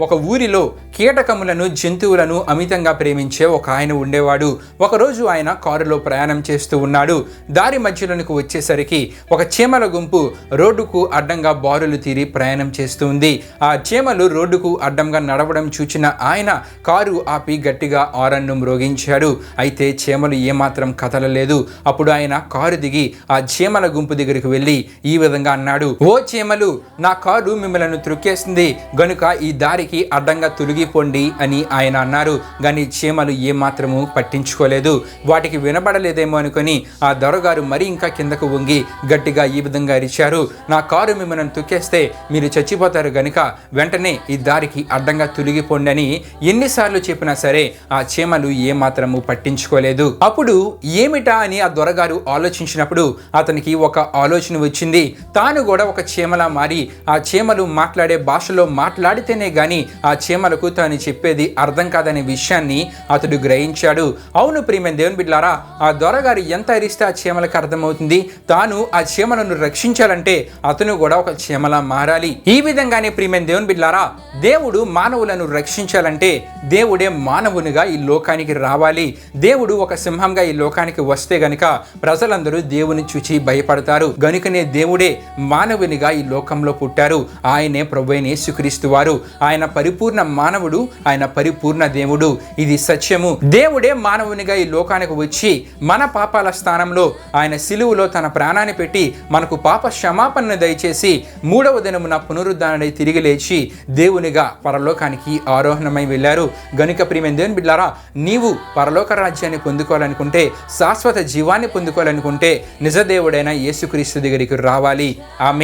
ఒక ఊరిలో కీటకములను జంతువులను అమితంగా ప్రేమించే ఒక ఆయన ఉండేవాడు. ఒకరోజు ఆయన కారులో ప్రయాణం చేస్తూ ఉన్నాడు. దారి మధ్యలోనికి వచ్చేసరికి ఒక చీమల గుంపు రోడ్డుకు అడ్డంగా బారులు తీరి ప్రయాణం చేస్తూ ఉంది. ఆ చీమలు రోడ్డుకు అడ్డంగా నడవడం చూచిన ఆయన కారు ఆపి గట్టిగా ఆరన్ను మ్రోగించాడు. అయితే చీమలు ఏమాత్రం కదలలేదు. అప్పుడు ఆయన కారు దిగి ఆ చీమల గుంపు దగ్గరికి వెళ్ళి ఈ విధంగా అన్నాడు ఓ చీమలు నా కారు మిమ్మలను త్రుక్కేస్తుంది గనుక ఈ దారి దారికి అడ్డంగా తొలగిపోండి అని ఆయన అన్నారు. కానీ చీమలు ఏమాత్రము పట్టించుకోలేదు. వాటికి వినబడలేదేమో అనుకొని ఆ దొరగారు మరి ఇంకా కిందకు వంగి గట్టిగా ఈ విధంగా అరిచారు. నా కారు మిమ్మల్ని తొక్కేస్తే మీరు చచ్చిపోతారు గనుక వెంటనే ఈ దారికి అడ్డంగా తొలగిపోండి అని ఎన్నిసార్లు చెప్పినా సరే ఆ చీమలు ఏమాత్రము పట్టించుకోలేదు. అప్పుడు ఏమిటా అని ఆ దొరగారు ఆలోచించినప్పుడు అతనికి ఒక ఆలోచన వచ్చింది. తాను కూడా ఒక చీమలా మారి ఆ చీమలు మాట్లాడే భాషలో మాట్లాడితేనే గాని ఆ చీమలకు తాను చెప్పేది అర్థం కాదనే విషయాన్ని అతడు గ్రహించాడు. అవును ప్రియమైన దేవుని బిడ్లారా ఆ దొరగారు ఎంత అరిస్తే ఆ చీమలకు అర్థమవుతుంది? తాను ఆ చీమలను రక్షించాలంటే అతను కూడా ఒక చీమలా మారాలి. ఈ విధంగానే ప్రియమైన దేవుని బిడ్లారా దేవుడు మానవులను రక్షించాలంటే దేవుడే మానవునిగా ఈ లోకానికి రావాలి. దేవుడు ఒక సింహంగా ఈ లోకానికి వస్తే గనుక ప్రజలందరూ దేవుని చూచి భయపడతారు. గనుకనే దేవుడే మానవునిగా ఈ లోకంలో పుట్టారు. ఆయనే ప్రభుని యేసుక్రీస్తు వారు. ఆయన పరిపూర్ణ మానవుడు ఆయన పరిపూర్ణ దేవుడు. ఇది సత్యము. దేవుడే మానవునిగా ఈ లోకానికి వచ్చి మన పాపాల స్థానంలో ఆయన సిలువులో తన ప్రాణాన్ని పెట్టి మనకు పాప క్షమాపణను దయచేసి మూడవ దినమున పునరుద్ధారణై తిరిగి లేచి దేవునిగా పరలోకానికి ఆరోహణమై వెళ్ళారు. గనుక ప్రియమైన దేవుని బిడ్డారా నీవు పరలోక రాజ్యాన్ని పొందుకోవాలనుకుంటే శాశ్వత జీవాన్ని పొందుకోవాలనుకుంటే నిజదేవుడైన యేసుక్రీస్తు దగ్గరికి రావాలి. ఆమెన్.